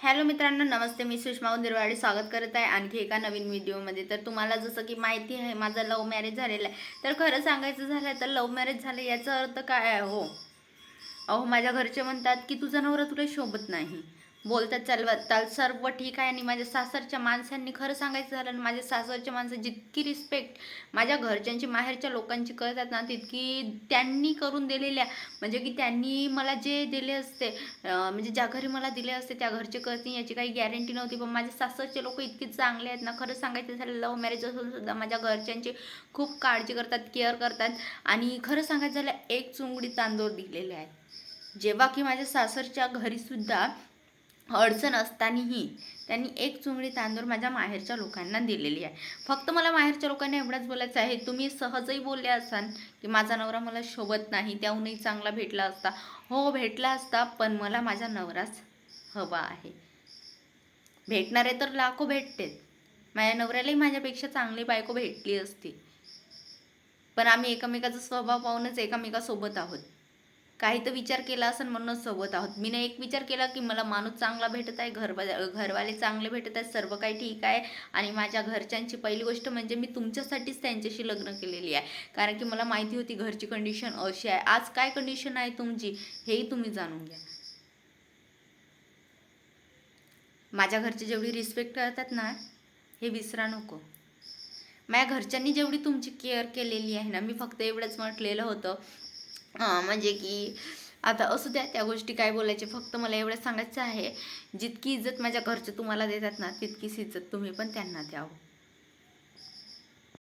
Hello मित्रांनो नमस्ते. मी सुषमा उंदिरवाडी स्वागत करत आहे आणखी एका नवीन व्हिडिओमध्ये. तर तुम्हाला जसं की माहिती आहे माझं लव्ह मॅरेज झालेलं आहे. तर खरं सांगायचं झालं तर लव्ह मॅरेज झालं याचा अर्थ काय आहे? हो. अहो माझ्या घरचे म्हणतात की तुझा नवरा तुला शोभत नाही. बोलतात चालवत चाल सर्व ठीक आहे. आणि माझ्या सासरच्या माणसांनी खरं सांगायचं झालं ना माझ्या सासरच्या माणसं जितकी रिस्पेक्ट माझ्या घरच्यांची माहेरच्या लोकांची करतात ना तितकी त्यांनी करून दिलेल्या. म्हणजे की त्यांनी मला जे दिले असते म्हणजे ज्या घरी मला दिले असते त्या घरचे करतील याची काही गॅरंटी नव्हती. पण माझे सासरचे लोक इतके चांगले आहेत ना खरं सांगायचं झालं लव्ह मॅरेज असून सुद्धा माझ्या घरच्यांची खूप काळजी करतात केअर करतात. आणि खरं सांगायचं झालं एक चुंगडी तांदूळ दिलेले आहेत. जेव्हा की माझ्या सासरच्या घरीसुद्धा अडचण असतानाही त्यांनी एक चुंगडी तांदूळ माझ्या माहेरच्या लोकांना दिलेली आहे. फक्त मला माहेरच्या लोकांना एवढंच बोलायचं आहे तुम्ही सहजही बोलले असाल की माझा नवरा मला शोभत नाही त्याहूनही चांगला भेटला असता. हो भेटला असता पण मला माझा नवराच हवा आहे. भेटणारे तर लाखो भेटतेच माझ्या नवऱ्यालाही माझ्यापेक्षा चांगली बायको भेटली असती. पण आम्ही एकमेकाचा स्वभाव पाहूनच एकामेकासोबत आहोत. काही तर विचार केला असेल म्हणूनच सोबत आहोत. मी एक विचार केला की मला माणूस चांगला भेटत आहे घर घरवाले चांगले भेटत आहेत सर्व काही ठीक आहे. आणि माझ्या घरच्यांची पहिली गोष्ट म्हणजे मी तुमच्यासाठीच त्यांच्याशी लग्न केलेली आहे. कारण की मला माहिती होती घरची कंडिशन अशी आहे. आज काय कंडिशन आहे तुमची हेही तुम्ही जाणून घ्या. माझ्या घरचे जेवढी रिस्पेक्ट करतात ना हे विसरा नको. माझ्या घरच्यांनी जेवढी तुमची केअर केलेली आहे ना मी फक्त एवढंच म्हटलेलं होतं. म्हणजे की आता असू द्या त्या गोष्टी काय बोलायचे फक्त मला एवढं सांगायचं आहे जितकी इज्जत माझ्या घरचे तुम्हाला देतात ना तितकीच इज्जत तुम्ही पण त्यांना द्यावं.